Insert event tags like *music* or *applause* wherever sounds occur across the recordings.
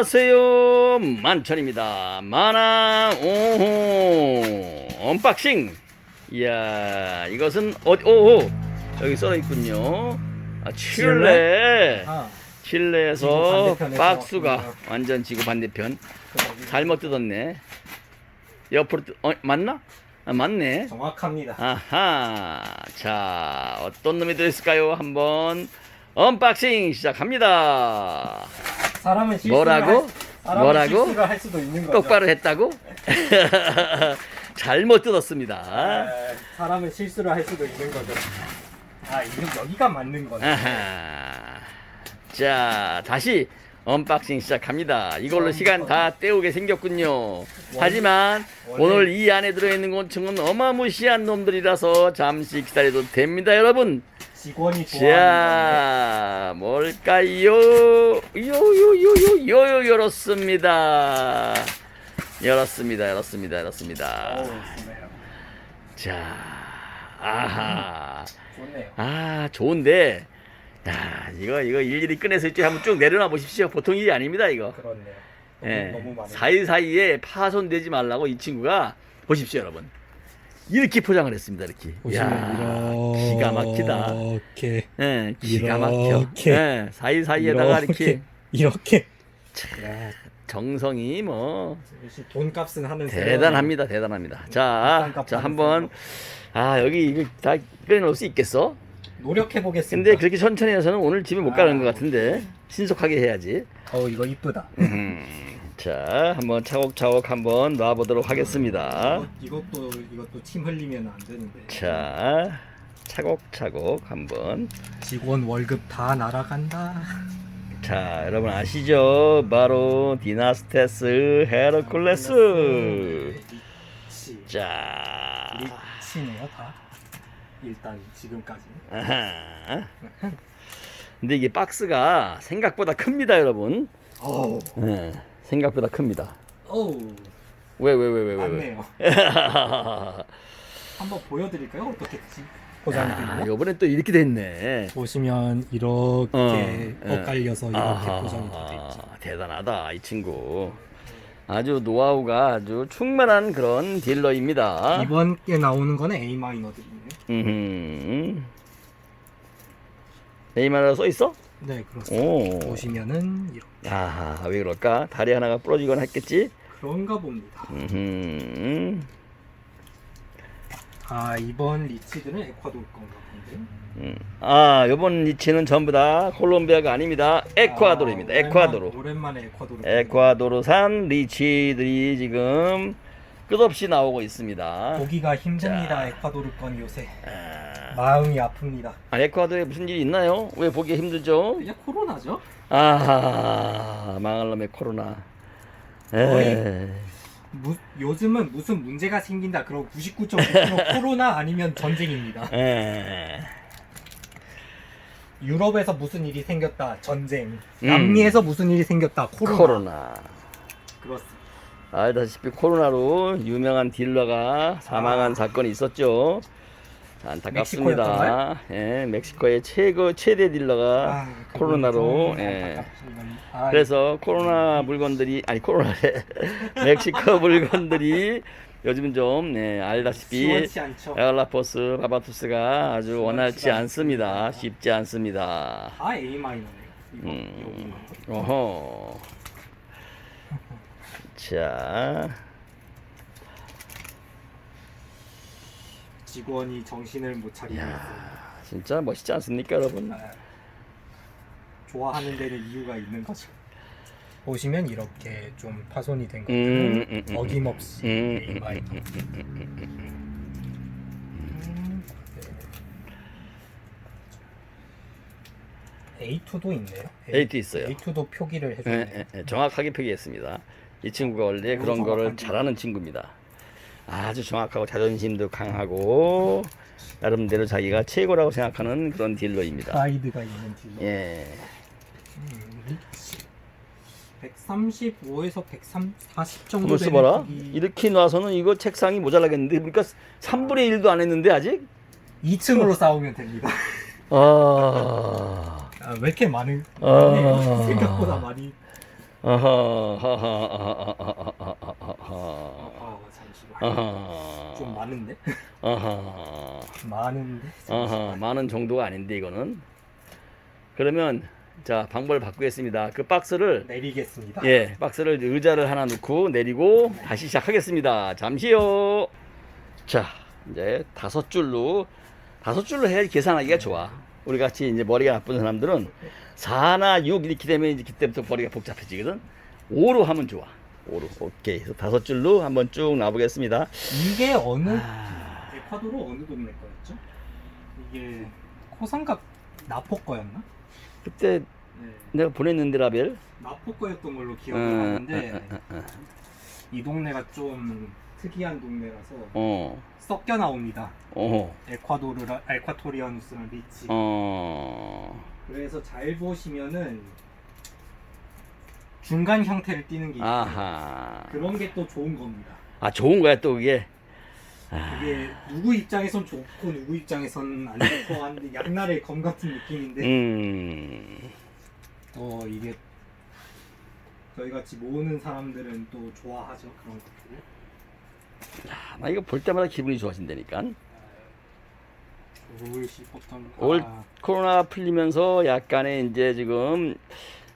안녕하세요. 만천입니다. 만화 오호 언박싱. 이야 이것은 어디 오호 여기 써있군요. 아 칠레. 아, 칠레에서 박스가 왔군요. 완전 지구 반대편. 잘못 뜯었네. 옆으로 뜯, 어 맞나? 아 맞네. 정확합니다. 아하 자 어떤 놈이 들어있을까요? 한번 언박싱 시작합니다 사람은 실수를 뭐라고? 할, 사람은 뭐라고? 실수를 할 수도 있는 거죠. 똑바로 했다고? *laughs* 잘못 뜯었습니다. 에, 사람은 실수를 할 수도 있는 거죠. 아, 이거 여기가 맞는 거네. 아하. 자, 다시 언박싱 시작합니다. 이걸로. 시간 다 때우게 생겼군요. 하지만 오늘 이 안에 들어있는 곤충은 어마무시한 놈들이라서 잠시 기다려도 됩니다, 여러분. 직원이 자, 뭘까요? 요요요요 요요 열었습니다. 열었습니다. 열었습니다. 열었습니다. 자, 아하. 좋네요. 아, 좋은데. 야, 이거 이거 일일이 꺼내서 이쪽 한번 쭉 내려놔 보십시오. 보통 일이 아닙니다, 이거. 그렇네요. 너무, 예. 너무 많은. 사이사이에 파손되지 말라고 이 친구가 보십시오, 여러분. 이렇게 포장을 했습니다, 이렇게. 야, 기가 막히다. 이렇게 예, 기가 막혀. 이렇게. 예, 사이사이에다가 이렇게 이렇게. 자, 정성이 뭐 역시 돈값은 하는 대단합니다, 대단합니다. 자, 자 한번 아 여기 이거 다 꺼내놓을 수 있겠어? 노력해 보겠습니다. 근데 그렇게 천천히 해서는 오늘 집에 못 가는 아. 것 같은데 신속하게 해야지. 어 이거 이쁘다. 음, 자, 한번 차곡차곡 한번 놔보도록 하겠습니다. 이것, 이것도 이것도 침 흘리면 안 되는데. 자, 차곡차곡 한번. 직원 월급 다 날아간다. 자, 여러분 아시죠? 바로 디나스테스 헤르쿨레스. 리치. 자, 리치네요 다. 일단 지금까지. 아하. *laughs* 근데 이게 박스가 생각보다 큽니다, 여러분. 어우. 예, 생각보다 큽니다. 어우. 왜, 왜, 왜, 왜, 왜? 왜? 맞네요. *laughs* 한번 보여드릴까요? 어떻게 포장이 아, 되나요? 요번엔 또 이렇게 됐네. 보시면 이렇게 어, 엇갈려서 이렇게 아하, 포장이 돼 있죠. 대단하다, 이 친구. 아주 노하우가 아주 충만한 그런 딜러입니다. 이번 게 나오는 거는 A 마이너들이네요. 음. 에이마라 써 있어? 네 그렇습니다. 오. 보시면은 이렇게 아, 왜 그럴까? 다리 하나가 부러지거나 했겠지? 그런가 봅니다. 음. 아 이번 리치들은 에콰도르 건가 본데. 음. 아, 요번 리치는 전부 다 콜롬비아가 아닙니다. 에콰도르입니다. 아, 에콰도르. 오랜만- 오랜만에 에콰도르. 에콰도르산 리치들이 지금 끝없이 나오고 있습니다. 보기가 힘듭니다. 자. 에콰도르 건 요새 아, 마음이 아픕니다. 아, 에콰도르에 무슨 일이 있나요? 왜 보기 힘들죠? 그냥 코로나죠? 아, 망할 놈의 코로나. 에. 무, 요즘은 무슨 문제가 생긴다. 그럼 99.9% *laughs* 코로나 아니면 전쟁입니다. 에. 유럽에서 무슨 일이 생겼다. 전쟁. 음. 남미에서 무슨 일이 생겼다. 코로나. 코로나. 그렇습니다. 알다시피 코로나로 유명한 딜러가 사망한 아. 사건이 있었죠. 안타깝습니다. 멕시코였던가요? 예, 멕시코의 최고 최대 딜러가 아, 코로나로 좀 예. 아, 그래서 코로나 물건들이 아니 코로나래 *laughs* 멕시코 물건들이 요즘 좀 예, 알다시피 시원치 않죠. 에알라포스 바바투스가 아주 원활치 않습니다. 쉽지 않습니다. 다 A 마이너네요. 이거 음. 어허. 자, 직원이 정신을 못 차리고. 야, 진짜 멋있지 않습니까, 여러분? 아, 좋아하는 데는 이유가 있는 거죠. 보시면 이렇게 좀 파손이 된 것들은 음, 음, 음, 어김없이 음, A 마이너. 음, 네. A2도 있네요. A2 있어요. A2도 표기를 예, 해주네요. 예, 예, 정확하게 표기했습니다. 이 친구가 원래 그런 거를 잘하는 친구입니다. 아주 정확하고 자존심도 강하고 나름대로 자기가 최고라고 생각하는 그런 딜러입니다. 가이드가 있는 딜러. 예. 음, 리치. 135에서 140 정도 되는. 크기. 이렇게 놔서는 이거 책상이 모자라겠는데, 그러니까 3분의 1도 안 했는데 아직? 2층으로 싸우면 됩니다. 아, 아, 왜 이렇게 많은? 아. 많네요. 생각보다 많이. 어허, 허허, 어허, 어허, 어허, 어허, 아 잠시만. 어허, 좀 많은데? 어허, 많은데? 잠시만. 많은 정도가 아닌데 이거는. 그러면 자 방법을 바꾸겠습니다. 그 박스를 내리겠습니다. 예, 박스를 의자를 하나 놓고 내리고 다시 시작하겠습니다. 잠시요. 자, 이제 다섯 줄로 다섯 줄로 해야 계산하기가 좋아. 우리 같이 이제 머리가 나쁜 사람들은 4나 6 이렇게 되면 이제 그때부터 머리가 복잡해지거든. 5로 하면 좋아. 5로. 오케이. 그래서 다섯 줄로 한번 쭉 놔보겠습니다. 이게 어느 아, 에콰도르 어느 동네 거였죠? 이게 코상갑 나포 거였나? 그때 네. 내가 보냈는데 라벨. 나포 거였던 걸로 어, 기억을 어, 하는데 어, 어, 어. 이 동네가 좀 특이한 동네라서 어, 섞여 나옵니다. 어, 에콰도르라 에콰토리아누스랑 리치. 어. 그래서 잘 보시면은 중간 형태를 띠는 게 있어요. 아하. 그런 게 또 좋은 겁니다. 아, 좋은 거야, 또 그게. 아. 그게 누구 입장에선 좋고 누구 입장에선 안 좋고 하는데 양날의 검 같은 느낌인데 음. 또 이게 저희 같이 모으는 사람들은 또 좋아하죠 그런 것들. 아, 나 이거 볼 때마다 기분이 좋아진다니까. 올 아, 코로나 풀리면서 약간의 이제 지금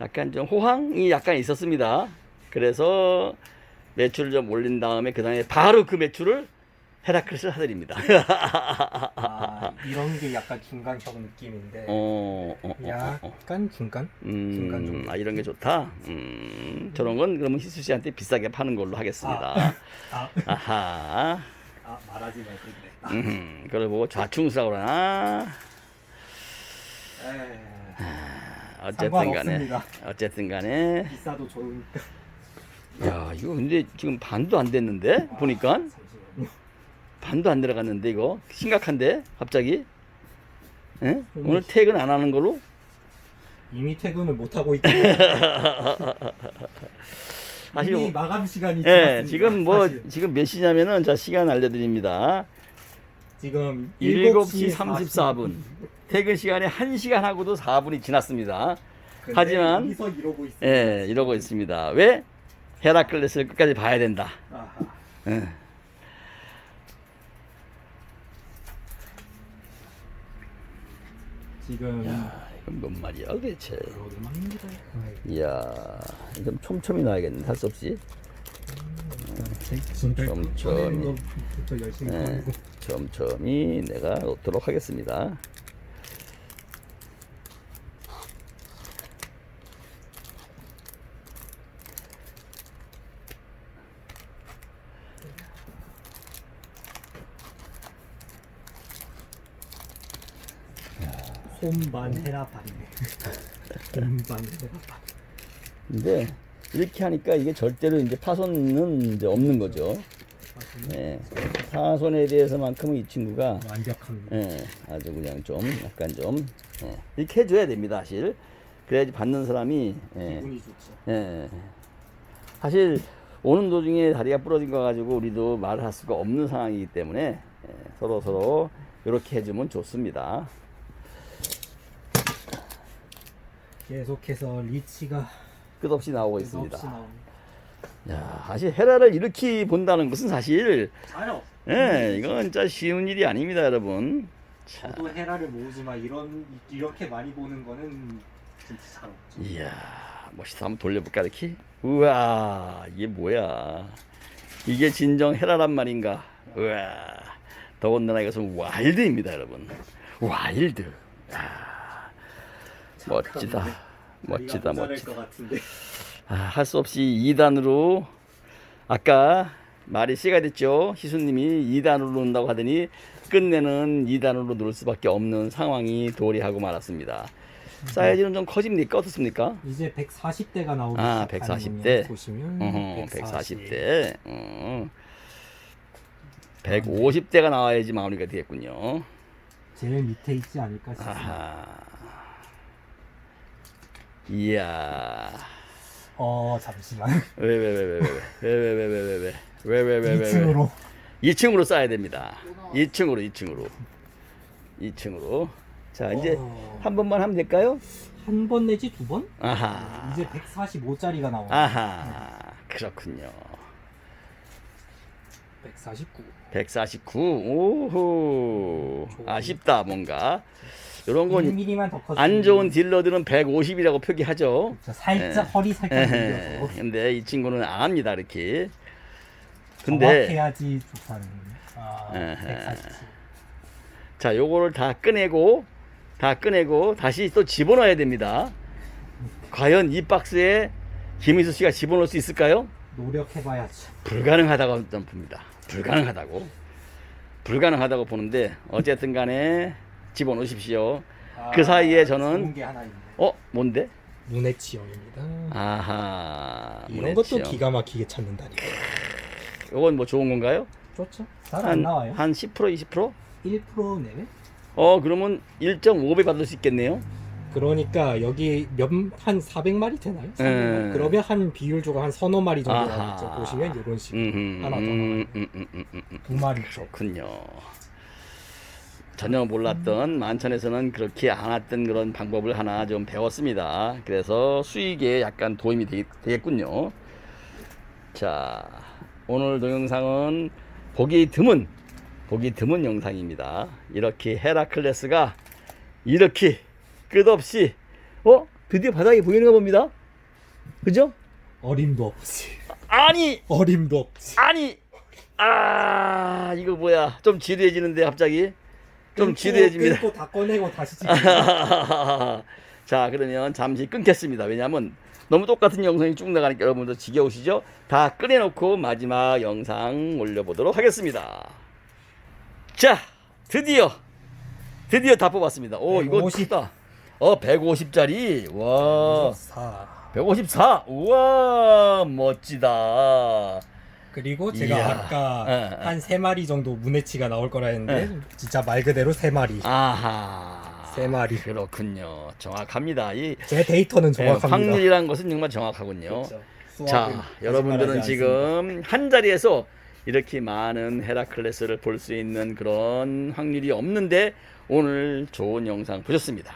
약간 좀 호황이 약간 있었습니다. 그래서 매출을 좀 올린 다음에 그 다음에 바로 그 매출을 헤라클스를 사드립니다. 아, 이런 게 약간 중간형 느낌인데 어, 어, 어, 어, 어. 약간 중간? 중간 음, 정도. 아, 이런 게 좋다. 음, 저런 건 그러면 희수 씨한테 비싸게 파는 걸로 하겠습니다. 아, *laughs* 아하. 아 말하지 말고 그랬다. 음, 그걸 보고 좌충수라고 그러나. 에이, 어쨌든 간에. 상관없습니다. 어쨌든 간에. 비싸도 좋으니까. 야, 이거 근데 지금 반도 안 됐는데? 보니까. 반도 안 들어갔는데, 이거. 심각한데? 갑자기? 예? 오늘 퇴근 안 하는 걸로? 이미 퇴근을 못 하고 사실 *laughs* 이미 뭐- 마감 시간이 예, 지났습니다. 지금 뭐, 사실. 지금 몇 시냐면은, 자, 시간 알려드립니다. 지금 7시 7시 34분. 퇴근 시간에 1시간 하고도 4분이 지났습니다. 근데 하지만- 여기서 이러고 있습니다. 예, 이러고 있습니다. 왜? 헤라클레스를 끝까지 봐야 된다. 아하. 예. 지금 이건 뭔 말이야 도대체. 이야, 좀 촘촘히 놔야 겠네. 할 수 없이. 촘촘히 네, 촘촘히 내가 놓도록 하겠습니다. 손반 헤라반이네. 손반 헤라반. 근데 이렇게 하니까 이게 절대로 이제 파손은 이제 없는 거죠. 예. 파손에 대해서만큼은 이 친구가 완벽합니다. 예, 아주 그냥 좀 약간 좀 예, 이렇게 해줘야 됩니다, 사실. 그래야지 받는 사람이 예, 기분이 좋죠. 예. 사실 오는 도중에 다리가 부러진 거 가지고 우리도 말을 할 수가 없는 상황이기 때문에 예, 서로 서로 이렇게 해주면 좋습니다. 계속해서 리치가 끝없이 나오고 있습니다. 나옵니다. 야, 사실 헤라를 이렇게 본다는 것은 사실 잘요. 예, 이건 진짜 쉬운 일이 아닙니다, 여러분. 자, 저도 헤라를 모으지만 이런 이렇게 많이 보는 거는 진짜 잘 없죠. 이야, 멋있다. 한번 돌려볼까, 이렇게? 우와, 이게 뭐야. 이게 진정 헤라란 말인가. 우와, 더군다나 이것은 와일드입니다, 여러분. 와일드. 야, 멋지다. 멋지다, 멋지다. 아, 할 수 없이 2단으로 아까 말이 씨가 됐죠. 희수님이 2단으로 놓는다고 하더니 끝내는 2단으로 놓을 수밖에 없는 상황이 도래하고 말았습니다. 사이즈는 좀 커집니까? 어떻습니까? 이제 140대가 나오기 아, 시작하는군요. 140대. 보시면 어허, 140. 140대. 어. 150대가 나와야지 마무리가 되겠군요. 제일 밑에 있지 않을까 싶습니다. 아하. 이야. 어 잠시만. 왜왜왜 왜 왜 왜 왜 왜 왜 왜 왜 왜 왜 왜 2층으로 2층으로 쌓아야 됩니다. 2층으로 2층으로 2층으로 자, 이제 어, 한 번만 하면 될까요? 한 번 내지 두 번? 아하. 이제 145짜리가 나와. 아하. 그렇군요. 149. 149. 오호. 아쉽다, 뭔가. 이런 건 1mm만 더 컸으면 안 좋은 딜러들은 150이라고 표기하죠. 저 살짝 예. 허리 살짝 에헤. 밀려서 근데 이 친구는 안 합니다, 이렇게. 근데 정확해야지 좋다는. 아, 에헤. 147. 자, 요거를 다 꺼내고 다 꺼내고 다시 또 집어넣어야 됩니다. 과연 이 박스에 김희수 씨가 집어넣을 수 있을까요? 노력해봐야죠. 불가능하다고 좀 봅니다. 불가능하다고. 불가능하다고 보는데 어쨌든 간에 집어넣으십시오. 그 사이에 저는- 아, 좋은 게 하나 있네. 어, 뭔데? 문해치형입니다. 아하. 이런 것도 문해치요. 기가 막히게 찾는다니까. 요건 뭐 좋은 건가요? 좋죠? 잘안 한, 나와요. 한 10%, 20%? 1% 내외? 어, 그러면 1.5배 받을 수 있겠네요. 그러니까 여기 몇한 400마리 되나요? 400마리? 음. 그러면 한 비율적으로 한 서너 마리 정도 아하. 나오죠. 보시면 이런 식으로 음흠, 하나 더 음, 음, 음, 음, 음, 음. 두 마리. 그렇군요. 전혀 몰랐던 만천에서는 그렇게 안 왔던 그런 방법을 하나 좀 배웠습니다. 그래서 수익에 약간 도움이 되, 되겠군요. 자, 오늘 동영상은 보기 드문, 보기 드문 영상입니다. 이렇게 헤라클레스가 이렇게 끝없이, 어? 드디어 바닥에 보이는가 봅니다. 그죠? 어림도 없이. 아니! 어림도 없이. 아니 아 이거 뭐야 좀 지루해지는데 갑자기 좀 지루해집니다. 끊고 다 꺼내고 다시 *laughs* 찍고. 자 그러면 잠시 끊겠습니다. 왜냐하면 너무 똑같은 영상이 쭉 나가니까 여러분들 지겨우시죠? 다 꺼내놓고 마지막 영상 올려보도록 하겠습니다. 자 드디어 드디어 다 뽑았습니다. 오 이거 150. 크다. 어 150짜리. 와. 4. 154 우와 멋지다 그리고 제가 이야. 아까 예, 예. 한 세 마리 정도 문해치가 나올 거라 했는데 진짜 말 그대로 세 마리. 아하. 세 마리. 그렇군요. 정확합니다. 이 제 데이터는 예, 정확합니다. 확률이란 것은 정말 정확하군요. 그렇죠. 수학은 자, 여러분들은 거짓말하지 지금 한 자리에서 이렇게 많은 헤라클레스를 볼 수 있는 그런 확률이 없는데 오늘 좋은 영상 보셨습니다.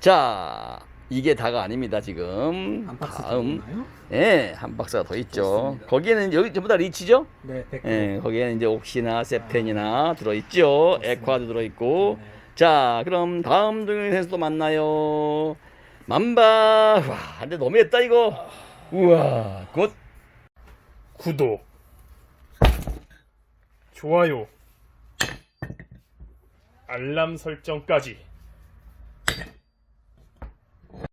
자, 이게 다가 아닙니다. 지금 한 박스 다음 나요? 예, 한 박스가 더 있죠. 좋습니다. 거기에는 여기 전부 다 리치죠? 네, 100. 예, 거기에는 이제 옥시나 세펜이나 들어 있죠. 그렇습니다. 에콰도 들어 있고. 네. 자, 그럼 다음 동영상에서 또 만나요. 만바. 와, 근데 너무했다 이거. 우와, 굿. 구독, 좋아요, 알람 설정까지